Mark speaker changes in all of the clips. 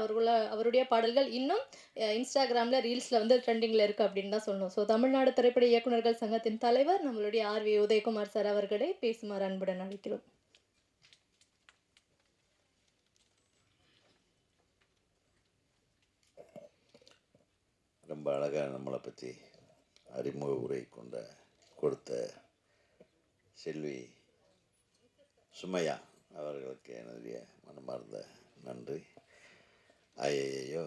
Speaker 1: அவர்கள அவருடைய பாடல்கள் இன்னும் இன்ஸ்டாகிராமில் ரீல்ஸில் வந்து ட்ரெண்டிங்கில் இருக்குது அப்படின்னு தான் சொல்லணும். ஸோ தமிழ்நாடு திரைப்பட இயக்குனர்கள் சங்கத்தின் தலைவர் நம்மளுடைய ஆர் வி உதயகுமார் சார் அவர்களை பேசுமாறு அன்புடன் அழைக்கிறோம்.
Speaker 2: ரொம்ப அழகாக நம்மளை பற்றி அறிமுக உரை கொண்ட கொடுத்த செல்வி சுமையா அவர்களுக்கு என்னுடைய மனமார்ந்த நன்றி. ஐயையோ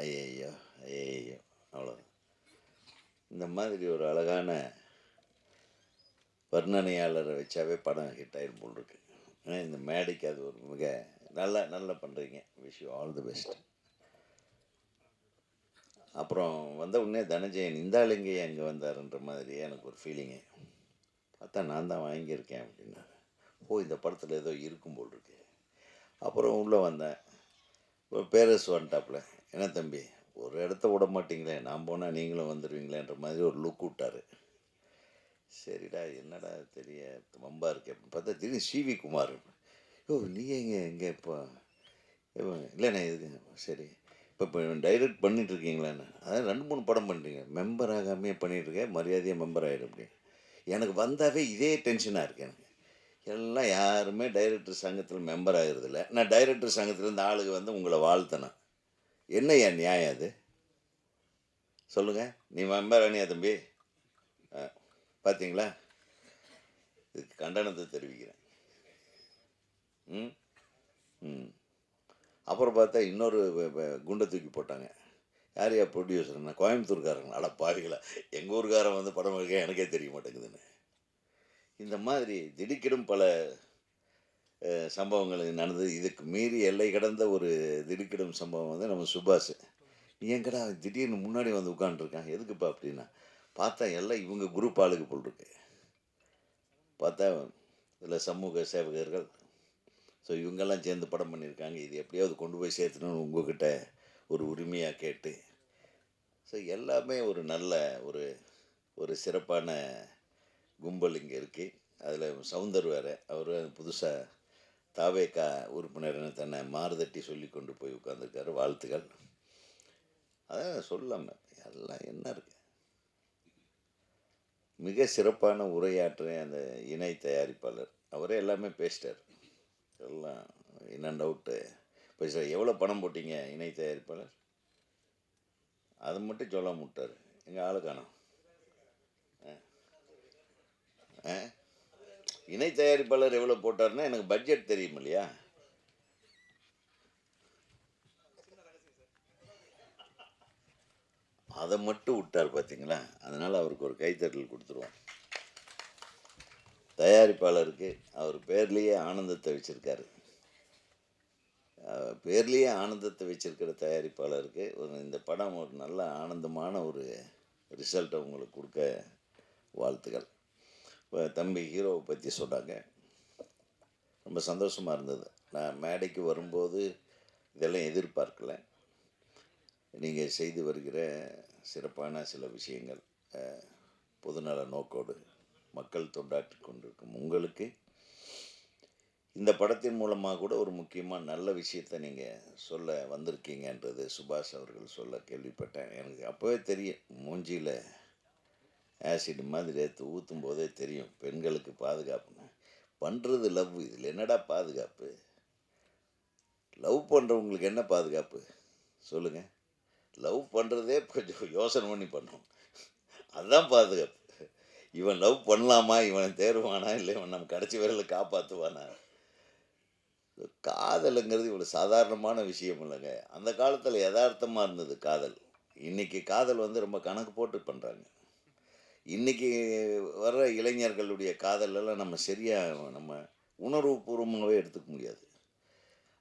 Speaker 2: ஐயையோ ஐயையோ அவ்வளோதான் இந்த மாதிரி ஒரு அழகான வர்ணனையாளரை வச்சாவே படம் ஹிட் ஆயிரும் போல் இருக்கு. ஏன்னா இந்த மேடைக்கு அது ஒரு மிக நல்லா நல்லா பண்ணுறீங்க wish you all the best அப்புறம் வந்த உடனே தனஞ்சயன் இந்த ஆளுங்க அங்கே வந்தாருன்ற மாதிரி எனக்கு ஒரு ஃபீலிங்கு பார்த்தா நான் தான் வாங்கியிருக்கேன் அப்படின்னாரு. ஓ இந்த படத்தில் ஏதோ இருக்கும் போல் இருக்கு. அப்புறம் உள்ளே வந்தேன். ஒரு பேரஸ் வந்துட்டாப்புல. என்ன தம்பி? ஒரு இடத்த விட மாட்டீங்களே நான் போனால் நீங்களும் வந்துடுவீங்களேன்ற மாதிரி ஒரு லுக் விட்டாரு. சரிடா என்னடா தெரிய வம்பா இருக்கு. அப்படின்னு பார்த்தா திடீர்னு சிவி குமார். ஓ நீ எங்கே எங்கே இப்போ? இல்லைண்ணே இதுக்கு சரி. இப்போ இப்போ டைரக்ட் பண்ணிட்டுருக்கீங்களேண்ணே அதான் ரெண்டு மூணு படம் பண்ணுறீங்க மெம்பர் ஆகாமே பண்ணிகிட்ருக்கேன் மரியாதையாக மெம்பர் ஆகிடும் அப்படின்னு. எனக்கு வந்தாவே இதே டென்ஷனாக இருக்கு எனக்கு. எல்லாம் யாருமே டைரக்டர் சங்கத்தில் மெம்பர் ஆகிறதில்ல. நான் டைரக்டர் சங்கத்தில் ஆளுக வந்து உங்களை வாழ்த்தணும். என்ன என் நியாயம் அது? சொல்லுங்கள் நீ மெம்பர் ஆனியா தம்பி? ஆ, பார்த்தீங்களா இதுக்கு கண்டனத்தை தெரிவிக்கிறேன். ம்? ம். அப்புறம் பார்த்தா இன்னொரு குண்டை தூக்கி போட்டாங்க. யார் யா நான் கோயம்புத்தூர்காரங்க அட பாவிகளா. எங்கள் ஊர்காரன் வந்து படம் எடுக்க எனக்கே தெரிய மாட்டேங்குதுன்னு. இந்த மாதிரி திடுக்கிடும் பல சம்பவங்கள் நடந்தது. இதுக்கு மீறி எல்லை கடந்த ஒரு திடுக்கிடும் சம்பவம் வந்து நம்ம சுபாஷ். நீ எங்கடா திடீர்னு முன்னாடி வந்து உட்காந்துருக்கான் எதுக்குப்பா அப்படின்னா பார்த்தா எல்லாம் இவங்க குரூப் ஆளுக்கு போல்ருக்கு பார்த்தா இதில் சமூக சேவகர்கள். ஸோ இவங்கெல்லாம் சேர்ந்து படம் பண்ணியிருக்காங்க. இது எப்படியாவது கொண்டு போய் சேர்த்துணும்னு உங்ககிட்ட ஒரு உரிமையாக கேட்டு. ஸோ எல்லாமே ஒரு நல்ல ஒரு ஒரு சிறப்பான கும்பல் இங்கே இருக்குது அதில் சவுந்தர் வேறு. அவர் புதுசாக தாவேக்கா உறுப்பினர்னு தன்னை மாறுதட்டி சொல்லி கொண்டு போய் உட்காந்துருக்காரு வாழ்த்துக்கள். அதான் சொல்லாமல் எல்லாம் என்ன இருக்கு? மிக சிறப்பான உரையாற்ற அந்த இணை தயாரிப்பாளர். அவரே எல்லாமே பேசிட்டார். எல்லாம் இன் அண்ட் அவுட்டு இப்போ சார் எவ்வளோ பணம் போட்டீங்க இணை தயாரிப்பாளர்? அதை மட்டும் சொல்ல முட்டார் எங்கள் ஆளு ஆ. ஆ இணை தயாரிப்பாளர் எவ்வளோ போட்டாருன்னா எனக்கு பட்ஜெட் தெரியும் இல்லையா? அதை மட்டும் விட்டார் பார்த்தீங்களா அதனால் அவருக்கு ஒரு கைத்தட்டல் கொடுத்துருவோம். தயாரிப்பாளருக்கு அவர் பேர்லேயே ஆனந்தத்தை வச்சுருக்காரு. பேர்லேயே ஆனந்தத்தை வச்சுருக்கிற தயாரிப்பாளருக்கு ஒரு இந்த படம் ஒரு நல்ல ஆனந்தமான ஒரு ரிசல்ட்டை உங்களுக்கு கொடுக்க வாழ்த்துக்கள். இப்போ தம்பி ஹீரோவை பற்றி சொன்னாங்க. ரொம்ப சந்தோஷமாக இருந்தது. நான் மேடைக்கு வரும்போது இதெல்லாம் எதிர்பார்க்கல. நீங்கள் செய்து வருகிற சிறப்பான சில விஷயங்கள் பொதுநல நோக்கோடு மக்கள் தொண்டாற்றி கொண்டிருக்கும் உங்களுக்கு. இந்த படத்தின் மூலமாக கூட ஒரு முக்கியமாக நல்ல விஷயத்தை நீங்கள் சொல்ல வந்திருக்கீங்கன்றது சுபாஷ் அவர்கள் சொல்ல கேள்விப்பட்டேன். எனக்கு அப்போவே தெரியும் மூஞ்சியில் ஆசிட் மாதிரி எடுத்து ஊற்றும் போதே தெரியும் பெண்களுக்கு பாதுகாப்புன்னு. பண்ணுறது லவ் இதில் என்னடா பாதுகாப்பு? லவ் பண்ணுறவங்களுக்கு என்ன பாதுகாப்பு? சொல்லுங்கள் லவ் பண்ணுறதே கொஞ்சம் யோசனை பண்ணி பண்ணணும் அதுதான் பாதுகாப்பு. இவன் லவ் பண்ணலாமா? இவனை தேர்வானா? இல்லை இவன் நம்ம கடைசி வரையில் காப்பாற்றுவானா காதலுங்கிறது இவ்வளோ சாதாரணமான விஷயம் இல்லைங்க. அந்த காலத்தில் யதார்த்தமாக இருந்தது காதல். இன்றைக்கி காதல் வந்து ரொம்ப கணக்கு போட்டு பண்ணுறாங்க இன்றைக்கி வர்ற இளைஞர்களுடைய காதலெல்லாம் நம்ம சரியாக நம்ம உணர்வுபூர்வமாகவே எடுத்துக்க முடியாது.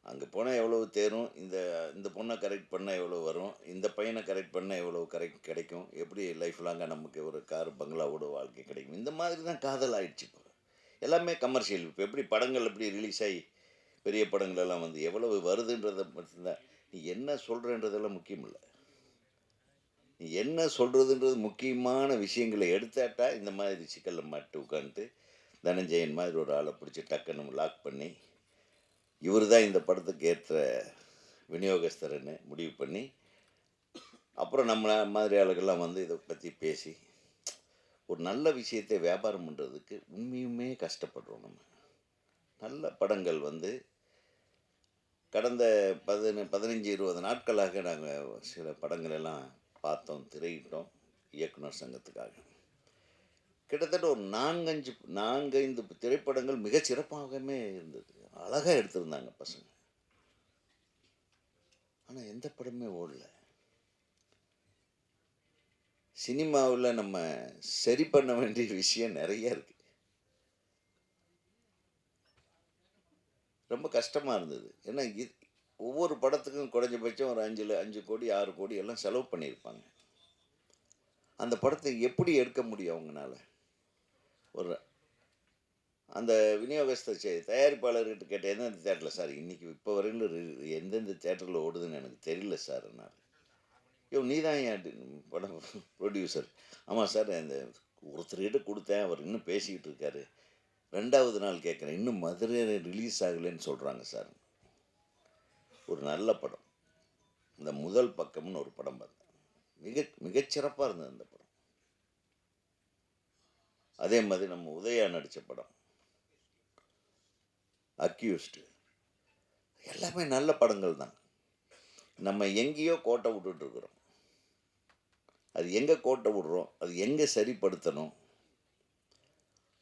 Speaker 2: அங்கே போனால் எவ்வளவு தேரும் இந்த இந்த பொண்ணை கரெக்ட் பண்ணால் எவ்வளோ வரும் இந்த பையனை கரெக்ட் பண்ணால் எவ்வளோ கரெக்ட் கிடைக்கும் எப்படி லைஃப் லாங்காக நமக்கு ஒரு கார் பங்களாவோட வாழ்க்கை கிடைக்கும். இந்த மாதிரி தான் காதல் ஆயிடுச்சு இப்போ. எல்லாமே கமர்ஷியல் இப்போ எப்படி படங்கள் எப்படி ரிலீஸ் ஆகி பெரிய படங்கள் எல்லாம் வந்து எவ்வளவு வருதுன்றதை மட்டும்தான். நீ என்ன சொல்கிறன்றதெல்லாம் முக்கியம் இல்லை. நீ என்ன சொல்கிறதுன்றது முக்கியமான விஷயங்களை எடுத்தாட்டா இந்த மாதிரி சிக்கலில் மாட்டு உட்காந்துட்டு தனஞ்சயன் மாதிரி ஒரு ஆளை பிடிச்சி டக்குன்னு லாக் பண்ணி இவர் தான் இந்த படத்துக்கு ஏற்ற விநியோகஸ்தர்னு முடிவு பண்ணி அப்புறம் நம்மள மாதிரி ஆளுகள்லாம் வந்து இதை பற்றி பேசி ஒரு நல்ல விஷயத்தை வியாபாரம் பண்ணுறதுக்கு உண்மையுமே கஷ்டப்படுறோம் நம்ம. நல்ல படங்கள் வந்து கடந்த பதின பதினஞ்சு இருபது நாட்களாக நாங்கள் சில படங்கள் எல்லாம் பார்த்தோம் திரையிட்டோம் இயக்குனர் சங்கத்துக்காக. கிட்டத்தட்ட ஒரு நான்கஞ்சு நான்கைந்து திரைப்படங்கள் மிகச் சிறப்பாகவே இருந்தது. அழகாக எடுத்திருந்தாங்க பசங்க. ஆனால் எந்த படமே ஓடல. சினிமாவில் நம்ம சரி பண்ண வேண்டிய விஷயம் நிறைய இருக்கு. ரொம்ப கஷ்டமாக இருந்தது. ஏன்னா இது ஒவ்வொரு படத்துக்கும் குறைஞ்சபட்சம் ஒரு அஞ்சு அஞ்சு கோடி ஆறு கோடி எல்லாம் செலவு பண்ணியிருப்பாங்க. அந்த படத்தை எப்படி எடுக்க முடியும் அவங்கனால? ஒரு அந்த விநியோகஸ்தர் தயாரிப்பாளர்கிட்ட கேட்டேன் எந்தெந்த தேட்டரில் சார் இன்றைக்கி இப்போ வரையிலும் எந்தெந்த தேட்டரில் ஓடுதுன்னு எனக்கு தெரியல சார் என்னால் ஐயோ நீ தான் என் படம் ப்ரொடியூசர் ஆமாம் சார் இந்த ஒருத்தர்கிட்ட கொடுத்தேன் அவர் இன்னும் பேசிக்கிட்டு இருக்காரு. ரெண்டாவது நாள் கேட்குறேன் இன்னும் மதுரை ரிலீஸ் ஆகலைன்னு சொல்கிறாங்க சார். ஒரு நல்ல படம். இந்த முதல் பக்கம்னு ஒரு படம் பார்த்தேன் மிக மிகச்சிறப்பாக இருந்தது அந்த படம். அதே மாதிரி நம்ம உதயா நடித்த படம். அக்யூஸ்டு. எல்லாமே நல்ல படங்கள் தான். நம்ம எங்கேயோ கோட்டை விட்டுட்டுருக்குறோம் அது எங்கே கோட்டை விடுறோம்? அது எங்கே சரிப்படுத்தணும்?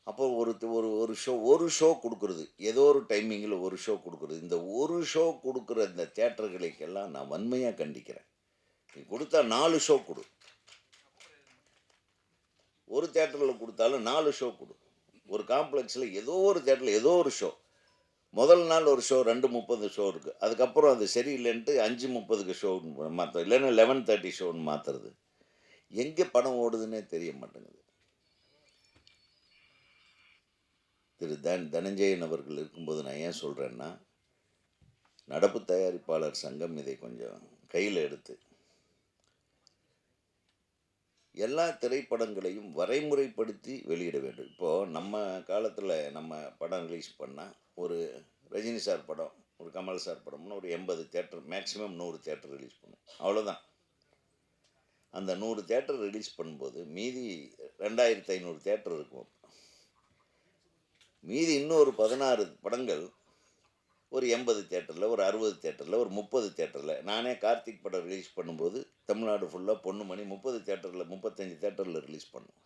Speaker 2: அப்போ ஒரு ஒரு ஒரு ஷோ ஒரு ஷோ கொடுக்குறது. ஏதோ ஒரு டைமிங்கில் ஒரு ஷோ கொடுக்குறது. இந்த ஒரு ஷோ கொடுக்குற இந்த தேட்டர்களுக்கெல்லாம் நான் வன்மையாக கண்டிக்கிறேன். நீ கொடுத்தா நாலு ஷோ கொடு. ஒரு தேட்டரில் கொடுத்தாலும் நாலு ஷோ கொடு. ஒரு காம்ப்ளெக்ஸில் ஏதோ ஒரு தேட்டரில் ஏதோ ஒரு ஷோ முதல் நாள் ஒரு ஷோ ரெண்டு முப்பது ஷோ இருக்குது அதுக்கப்புறம் அது சரியில்லைன்ட்டு அஞ்சு முப்பதுக்கு ஷோ மாற்ற இல்லைன்னா லெவன் தேர்ட்டி ஷோன்னு மாற்றுறது எங்கே படம் ஓடுதுன்னே தெரிய மாட்டேங்குது. திரு தன் தனஞ்சயன் அவர்கள் இருக்கும்போது நான் ஏன் சொல்கிறேன்னா நடப்பு தயாரிப்பாளர் சங்கம் இதை கொஞ்சம் கையில் எடுத்து எல்லா திரைப்படங்களையும் வரைமுறைப்படுத்தி வெளியிட வேண்டும். இப்போது நம்ம காலத்தில் நம்ம படம் ரிலீஸ் பண்ணால் ஒரு ரஜினி சார் படம் ஒரு கமல் சார் படம்னு ஒரு எண்பது தேட்டர் மேக்ஸிமம் நூறு தேட்டர் ரிலீஸ் பண்ணும். அவ்வளோதான் அந்த நூறு தேட்டர் ரிலீஸ் பண்ணும்போது மீதி ரெண்டாயிரத்தி ஐநூறு தேட்டர் இருக்கும். மீதி இன்னொரு பதினாறு படங்கள் ஒரு எண்பது தேட்டரில் ஒரு அறுபது தேட்டரில் ஒரு முப்பது தேட்டரில் நானே கார்த்திக் படம் ரிலீஸ் பண்ணும்போது தமிழ்நாடு ஃபுல்லாக பொண்ணு மணி முப்பது தேட்டரில் முப்பத்தஞ்சு தேட்டரில் ரிலீஸ் பண்ணுவோம்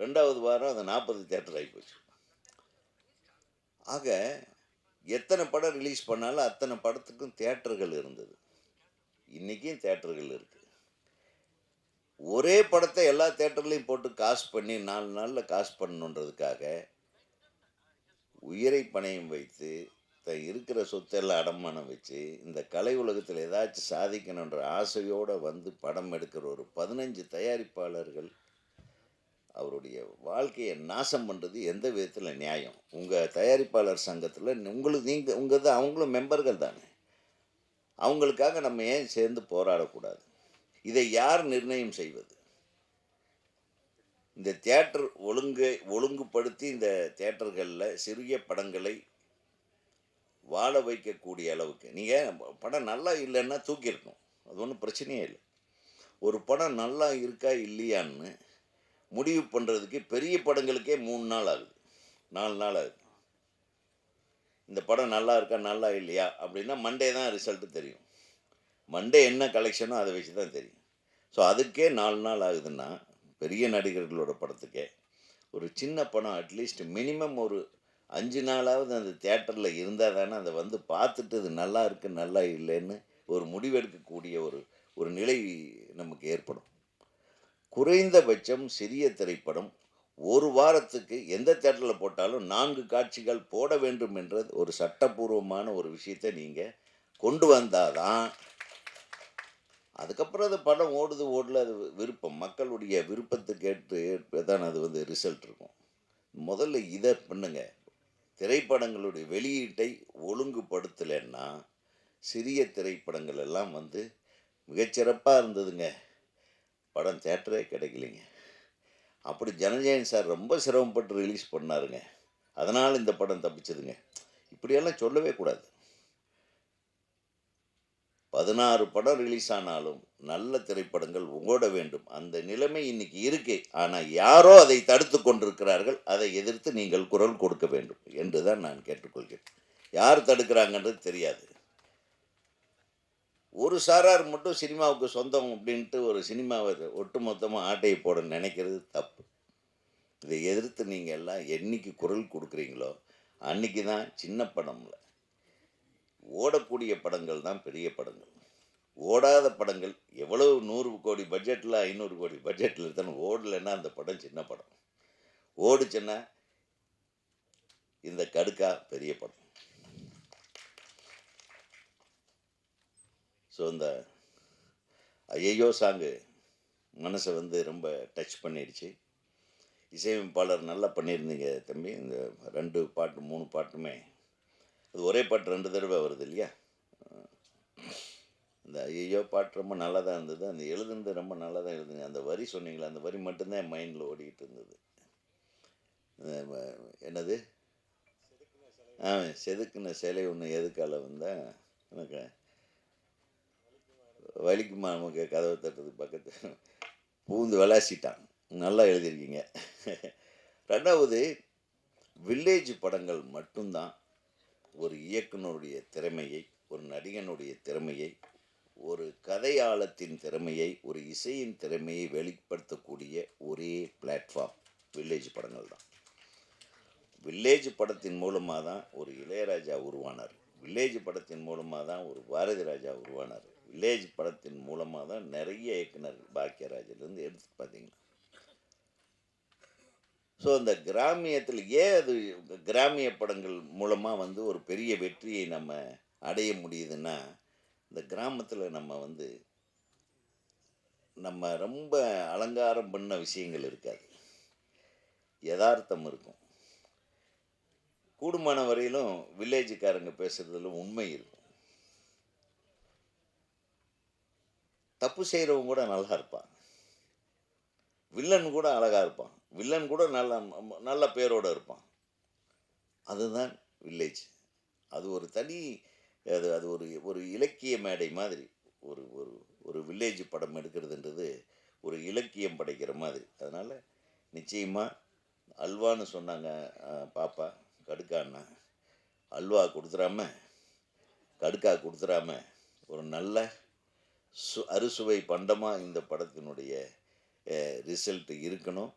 Speaker 2: ரெண்டாவது வாரம் அது நாற்பது தேட்டர் ஆகிப்போச்சு ஆக எத்தனை படம் ரிலீஸ் பண்ணாலும் அத்தனை படத்துக்கும் தேட்டர்கள் இருந்தது. இன்றைக்கும் தேட்டர்கள் இருக்குது ஒரே படத்தை எல்லா தேட்டர்லேயும் போட்டு காசு பண்ணி நாலு நாளில் காசு பண்ணணுன்றதுக்காக உயிரை பணையம் வைத்து த இருக்கிற சொத்தெல்லாம் அடமானம் வச்சு இந்த கலை உலகத்தில் ஏதாச்சும் சாதிக்கணுன்ற ஆசையோடு வந்து படம் எடுக்கிற ஒரு பதினஞ்சு தயாரிப்பாளர்கள் அவருடைய வாழ்க்கையை நாசம் பண்ணுறது எந்த விதத்தில் நியாயம்? உங்கள் தயாரிப்பாளர் சங்கத்தில் உங்களுக்கு நீங்கள் உங்கள் தான் அவங்களும் மெம்பர்கள் தானே. அவங்களுக்காக நம்ம ஏன் சேர்ந்து போராடக்கூடாது? இதை யார் நிர்ணயம் செய்வது? இந்த தேட்டர் ஒழுங்கு ஒழுங்குபடுத்தி இந்த தேட்டர்களில் சிறிய படங்களை வாழ வைக்கக்கூடிய அளவுக்கு. நீங்கள் படம் நல்லா இல்லைன்னா தூக்கியிருக்கணும். அது ஒன்றும் பிரச்சனையே இல்லை. ஒரு படம் நல்லா இருக்கா இல்லையான்னு முடிவு பண்ணுறதுக்கு பெரிய படங்களுக்கே மூணு நாள் ஆகுது. நாலு நாள் ஆகுது. இந்த படம் நல்லா இருக்கா நல்லா இல்லையா அப்படின்னா மண்டே தான் ரிசல்ட்டு தெரியும். மண்டே என்ன கலெக்ஷனோ அதை வச்சு தான் தெரியும். ஸோ அதுக்கே நாலு நாள் ஆகுதுன்னா பெரிய நடிகர்களோட படத்துக்கே. ஒரு சின்ன படம் அட்லீஸ்ட் மினிமம் ஒரு அஞ்சு நாளாவது அந்த தேட்டரில் இருந்தால் தானே அதை வந்து பார்த்துட்டு அது நல்லா இருக்குது நல்லா இல்லைன்னு ஒரு முடிவெடுக்கக்கூடிய ஒரு ஒரு நிலை நமக்கு ஏற்படும். குறைந்தபட்சம் சிறிய திரைப்படம் ஒரு வாரத்துக்கு எந்த தேட்டரில் போட்டாலும் நான்கு காட்சிகள் போட வேண்டும் என்ற ஒரு சட்டப்பூர்வமான ஒரு விஷயத்தை நீங்கள் கொண்டு வந்தால் தான் அதுக்கப்புறம் அது படம் ஓடுது ஓடல அது விருப்பம். மக்களுடைய விருப்பத்துக்கு ஏற்று தான் அது வந்து ரிசல்ட் இருக்கும். முதல்ல இதை பண்ணுங்க. திரைப்படங்களுடைய வெளியீட்டை ஒழுங்குபடுத்தலைன்னா சிறிய திரைப்படங்கள் எல்லாம் வந்து மிகச்சிறப்பாக இருந்ததுங்க. படம் தேட்டரே கிடைக்கலைங்க. அப்படி ஜனஜயன் சார் ரொம்ப சிரமப்பட்டு ரிலீஸ் பண்ணாருங்க. அதனால் இந்த படம் தப்பிச்சதுங்க. இப்படியெல்லாம் சொல்லவே கூடாது. பதினாறு படம் ரிலீஸ் ஆனாலும் நல்ல திரைப்படங்கள் ஓட வேண்டும். அந்த நிலைமை இன்னைக்கு இருக்கு. ஆனால் யாரோ அதை தடுத்து கொண்டிருக்கிறார்கள். அதை எதிர்த்து நீங்கள் குரல் கொடுக்க வேண்டும் என்று தான் நான் கேட்டுக்கொள்கிறேன். யார் தடுக்கிறாங்கன்றது தெரியாது. ஒரு சாரார் மட்டும் சினிமாவுக்கு சொந்தம் அப்படின்ட்டு ஒரு சினிமாவை ஒட்டு மொத்தமாக ஆட்டையை போட நினைக்கிறது தப்பு. இதை எதிர்த்து நீங்கள் எல்லாம் என்னைக்கு குரல் கொடுக்குறீங்களோ அன்னைக்கு தான் சின்ன படம்ல ஓடக்கூடிய படங்கள் தான் பெரிய படங்கள். ஓடாத படங்கள் எவ்வளவு நூறு கோடி பட்ஜெட்டில் ஐநூறு கோடி பட்ஜெட்டில் இருந்தாலும் ஓடலைன்னா அந்த படம் சின்ன படம். ஓடுச்சுன்னா இந்த கடுக்கா பெரிய படம். ஸோ இந்த ஐயையோ சாங்கு மனசை வந்து ரொம்ப டச் பண்ணிடுச்சு. இசையமைப்பாளர் நல்லா பண்ணியிருந்தீங்க தம்பி. இந்த ரெண்டு பாட்டு மூணு பாட்டுமே அது ஒரே பாட்டு ரெண்டு தடவை வருது இல்லையா? இந்த ஐயோ பாட்டு ரொம்ப நல்லா தான் இருந்தது. அந்த எழுதுனது ரொம்ப நல்லா தான் எழுதுங்க அந்த வரி சொன்னீங்களே அந்த வரி மட்டும்தான் என் மைண்டில் ஓடிக்கிட்டு இருந்தது. என்னது? ஆ செதுக்குன சிலை ஒன்று எதுக்கால வந்தால் எனக்கு வலிக்குமா நமக்கு கதவை தட்டுறது பக்கத்து பூந்து விளாசிட்டான். நல்லா எழுதியிருக்கீங்க. ரெண்டாவது வில்லேஜ் படங்கள் மட்டும்தான் ஒரு இயக்குனருடைய திறமையை ஒரு நடிகனுடைய திறமையை ஒரு கதையாளத்தின் திறமையை ஒரு இசையின் திறமையை வெளிப்படுத்தக்கூடிய ஒரே பிளாட்ஃபார்ம் வில்லேஜ் படங்கள் தான். வில்லேஜ் படத்தின் மூலமாக தான் ஒரு இளையராஜா உருவானார். வில்லேஜ் படத்தின் மூலமாக தான் ஒரு பாரதி ராஜா உருவானார். வில்லேஜ் படத்தின் மூலமாக தான் நிறைய இயக்குனர் பாக்கியராஜிலேருந்து எடுத்து பார்த்தீங்கன்னா ஸோ அந்த கிராமியத்தில் ஏன் அது கிராமிய படங்கள் மூலமாக வந்து ஒரு பெரிய வெற்றியை நம்ம அடைய முடியுதுன்னா இந்த கிராமத்தில் நம்ம வந்து நம்ம ரொம்ப அலங்காரம் பண்ண விஷயங்கள் இருக்காது. யதார்த்தம் இருக்கும். கூடுமான வரையிலும் வில்லேஜுக்காரங்க பேசுகிறதுல உண்மை இருக்கும். தப்பு செய்கிறவங்க கூட நல்லா இருப்பான் வில்லன் கூட அழகாக இருப்பான். வில்லன் கூட நல்ல நல்ல பேரோடு இருப்பான். அதுதான் வில்லேஜ் அது ஒரு தனி அது அது ஒரு ஒரு இலக்கிய மேடை மாதிரி. ஒரு ஒரு ஒரு வில்லேஜ் படம் எடுக்கிறதுன்றது ஒரு இலக்கியம் படைக்கிற மாதிரி. அதனால் நிச்சயமாக அல்வான்னு சொன்னாங்க பாப்பா கடுக்கான்னா. அல்வா கொடுத்துடாம கடுக்கா கொடுத்துடாம ஒரு நல்ல சு அறுசுவை பண்டமாக இந்த படத்தினுடைய ரிசல்ட் இருக்கணும்.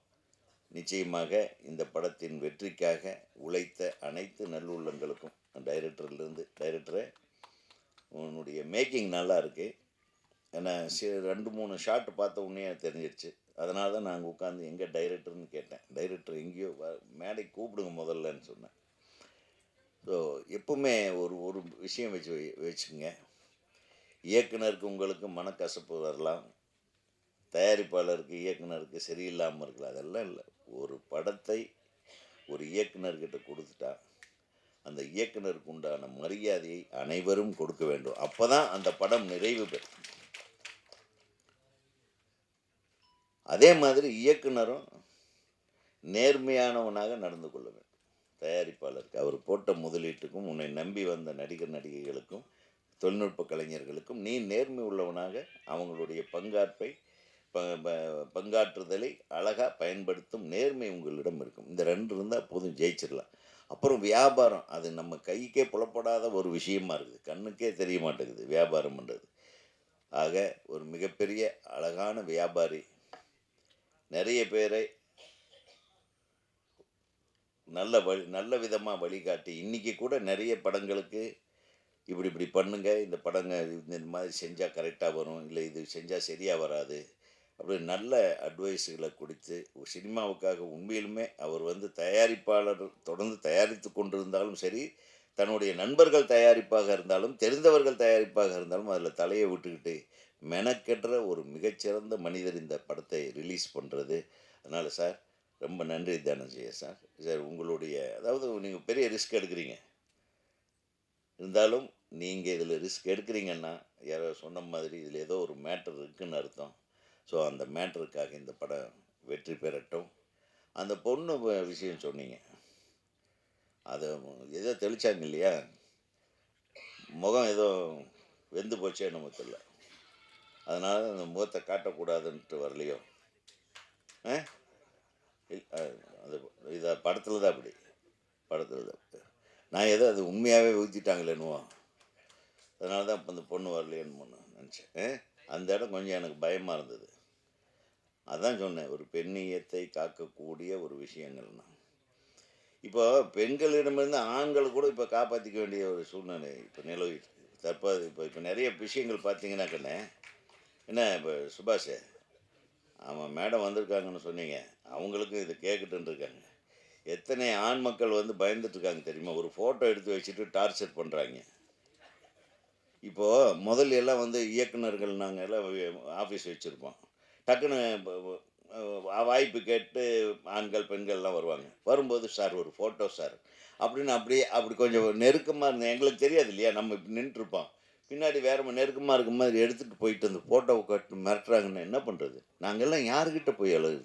Speaker 2: நிச்சயமாக இந்த படத்தின் வெற்றிக்காக உழைத்த அனைத்து நல்லுள்ளங்களுக்கும் டைரக்டர்லேருந்து டைரக்டரை உன்னுடைய மேக்கிங் நல்லா இருக்குது ஏன்னா சி- ரெண்டு மூணு ஷாட் பார்த்த உடனே தெரிஞ்சிருச்சு. அதனால தான் நாங்கள் உட்காந்து எங்கே டைரக்டர்னு கேட்டேன். டைரக்டர் எங்கேயோ வ- மேடை கூப்பிடுங்க முதல்லன்னு சொன்னேன். ஸோ எப்பவுமே ஒரு ஒரு விஷயம் வச்சு வை- வச்சுக்கோங்க. இயக்குனருக்கு உங்களுக்கு மனக்கசப்பு வரலாம். தயாரிப்பாளருக்கு இயக்குனருக்கு சரியில்லாமல் இருக்கலாம் அதெல்லாம் இல்லை. ஒரு படத்தை ஒரு இயக்குனர்கிட்ட கொடுத்துட்டா அந்த இயக்குனருக்கு உண்டான மரியாதையை அனைவரும் கொடுக்க வேண்டும். அப்போ தான் அந்த படம் நிறைவு பெறும். அதே மாதிரி இயக்குனரும் நேர்மையானவனாக நடந்து கொள்ள வேண்டும். தயாரிப்பாளருக்கு அவர் போட்ட முதலீட்டுக்கும் உன்னை நம்பி வந்த நடிகர் நடிகைகளுக்கும் தொழில்நுட்ப கலைஞர்களுக்கும் நீ நேர்மை உள்ளவனாக அவங்களுடைய பங்காற்பை பங்காற்றுதலை அழகாக பயன்படுத்தும் நேர்மை உங்களிடம் இருக்கும். இந்த ரெண்டு இருந்தால் போதும் ஜெயிச்சிடலாம் அப்புறம் வியாபாரம் அது நம்ம கைக்கே புலப்படாத ஒரு விஷயமா இருக்குது. கண்ணுக்கே தெரிய மாட்டேங்குது வியாபாரம்ன்றது. ஆக ஒரு மிகப்பெரிய அழகான வியாபாரி நிறைய பேரை நல்ல வழி நல்ல விதமாக வழிகாட்டி இன்றைக்கி கூட நிறைய படங்களுக்கு இப்படி இப்படி பண்ணுங்கள் இந்த படங்கள் இந்த இந்த மாதிரி செஞ்சால் கரெக்டாக வரும். இல்லை இது செஞ்சால் சரியாக வராது. அப்படி நல்ல அட்வைஸுகளை கொடுத்து ஒரு சினிமாவுக்காக உண்மையிலுமே அவர் வந்து தயாரிப்பாளர் தொடர்ந்து தயாரித்து கொண்டிருந்தாலும் சரி தன்னுடைய நண்பர்கள் தயாரிப்பாக இருந்தாலும் தெரிந்தவர்கள் தயாரிப்பாக இருந்தாலும் அதில் தலையை விட்டுக்கிட்டு மெனக்கென்ற ஒரு மிகச்சிறந்த மனிதர் இந்த படத்தை ரிலீஸ் பண்ணுறது அதனால் சார் ரொம்ப நன்றி தனஞ்சய சார். சார் உங்களுடைய அதாவது நீங்கள் பெரிய ரிஸ்க் எடுக்கிறீங்க. இருந்தாலும் நீங்கள் இதில் ரிஸ்க் எடுக்கிறீங்கன்னா யாரோ சொன்ன மாதிரி இதில் ஏதோ ஒரு மேட்டர் இருக்குதுன்னு அர்த்தம். ஸோ அந்த மேட்டருக்காக இந்த படம் வெற்றி பெறட்டும். அந்த பொண்ணு விஷயம் சொன்னீங்க. அதை ஏதோ தெளிச்சாங்க இல்லையா? முகம் ஏதோ வெந்து போச்சே என்னமோ தெரியல. அதனால் அந்த முகத்தை காட்டக்கூடாதுன்ட்டு வரலையோ? ஆ? அது இதை படத்தில் தான் அப்படி. படத்தில் தான் அப்படி. நான் ஏதோ அது உண்மையாகவே ஊற்றிட்டாங்களேனுவோ அதனால தான் இப்போ அந்த பொண்ணு வரலையேன்னு நினச்சேன். அந்த இடம் கொஞ்சம் எனக்கு பயமாக இருந்தது. அதான் சொன்னேன் ஒரு பெண்ணியத்தை காக்கக்கூடிய ஒரு விஷயங்கள்னா இப்போ பெண்களிடமிருந்து ஆண்களை கூட இப்போ காப்பாற்றிக்க வேண்டிய ஒரு சூழ்நிலை இப்போ நிலவிட்டு தற்போது இப்போ இப்போ நிறைய விஷயங்கள் பார்த்தீங்கன்னா கண்ணே என்ன இப்போ சுபாஷே? ஆமாம் மேடம் வந்திருக்காங்கன்னு சொன்னீங்க. அவங்களுக்கும் இது கேட்குட்டுன்னு இருக்காங்க. எத்தனை ஆண் மக்கள் வந்து பயந்துட்டுருக்காங்க தெரியுமா? ஒரு ஃபோட்டோ எடுத்து வச்சுட்டு டார்ச்சர் பண்ணுறாங்க இப்போது முதல்ல எல்லாம் வந்து இயக்குனர்கள் நாங்கள் எல்லாம் ஆஃபீஸ் வச்சுருப்போம். டக்குன்னு வாய்ப்பு கேட்டு ஆண்கள் பெண்கள்லாம் வருவாங்க. வரும்போது சார் ஒரு ஃபோட்டோ சார். அப்படின்னு அப்படியே அப்படி கொஞ்சம் நெருக்கமாக இருந்தேன் எங்களுக்கு தெரியாது இல்லையா? நம்ம இப்படி நின்றுருப்போம் பின்னாடி வேற நெருக்கமாக இருக்க மாதிரி எடுத்துகிட்டு போயிட்டு அந்த ஃபோட்டோவை கட்டு மிரட்டுறாங்கன்னு என்ன பண்ணுறது நாங்கள்லாம் யாருக்கிட்ட போய் அழுகுது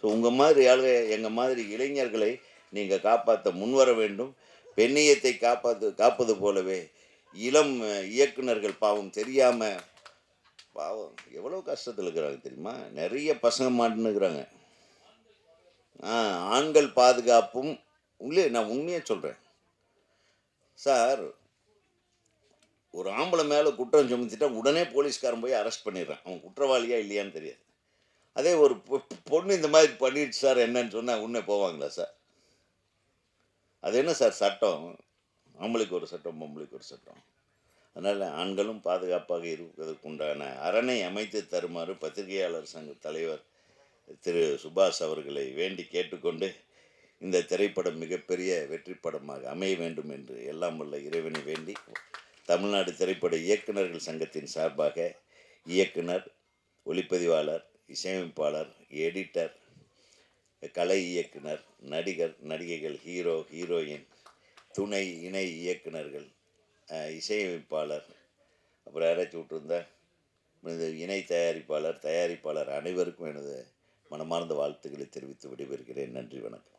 Speaker 2: ஸோ உங்கள் மாதிரி ஆளுக எங்கள் மாதிரி இளைஞர்களை நீங்கள் காப்பாற்ற முன்வர வேண்டும். பெண்ணியத்தை காப்பாற்று காப்பது போலவே இளம் இயக்குநர்கள் இயக்குனர்கள் பாவம் தெரியாமல் பாவம் எவ்வளோ கஷ்டத்தில் இருக்கிறாங்க தெரியுமா? நிறைய பசங்க மாட்டுனுக்குறாங்க ஆ ஆண்கள் பாதுகாப்பும் உள்ளே நான் உண்மையாக சொல்கிறேன் சார் ஒரு ஆம்பளை மேலே குற்றம் சுமத்திட்டா உடனே போலீஸ்காரன் போய் அரெஸ்ட் பண்ணிடுறான். அவன் குற்றவாளியா இல்லையான்னு தெரியாது. அதே ஒரு பொ- பொண்ணு இந்த மாதிரி பண்ணிடுச்சு சார் என்னன்னு சொன்னால் உடனே போவாங்களா சார்? அது என்ன சார் சட்டம்? ஆம்பளைக்கு ஒரு சட்டம் பொம்பளைக்கு ஒரு சட்டம். அதனால் ஆண்களும் பாதுகாப்பாக இருப்பதற்குண்டான அரணை அமைத்து தருமாறு பத்திரிகையாளர் சங்க தலைவர் திரு சுபாஷ் அவர்களை வேண்டி கேட்டுக்கொண்டு இந்த திரைப்படம் மிகப்பெரிய வெற்றி படமாக அமைய வேண்டும் என்று எல்லாம் உள்ள இறைவனை வேண்டி தமிழ்நாடு திரைப்பட இயக்குநர்கள் சங்கத்தின் சார்பாக இயக்குனர் ஒளிப்பதிவாளர் இசையமைப்பாளர் எடிட்டர் கலை இயக்குனர் நடிகர் நடிகைகள் ஹீரோ ஹீரோயின் துணை இணை இயக்குனர்கள் இசையமைப்பாளர் அப்புறம் யாராச்சும் விட்டுருந்தா எனது இணை தயாரிப்பாளர் தயாரிப்பாளர் அனைவருக்கும் எனது மனமார்ந்த வாழ்த்துக்களை தெரிவித்து விடைபெறுகிறேன். நன்றி வணக்கம்.